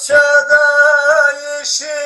bahçede işi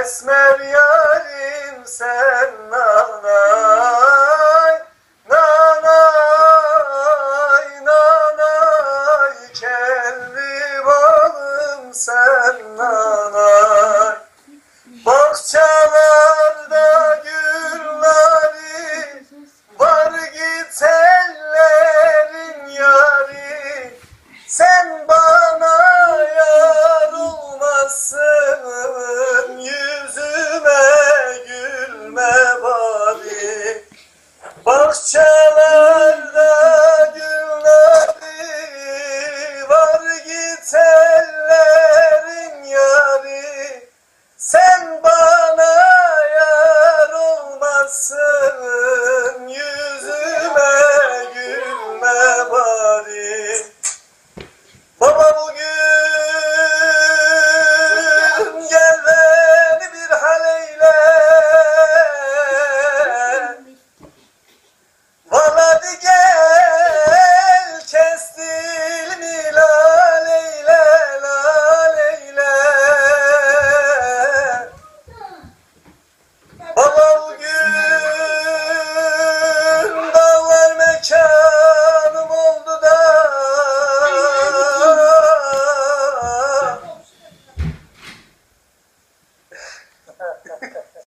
Esmer yarim sen Макс Ağladı gel.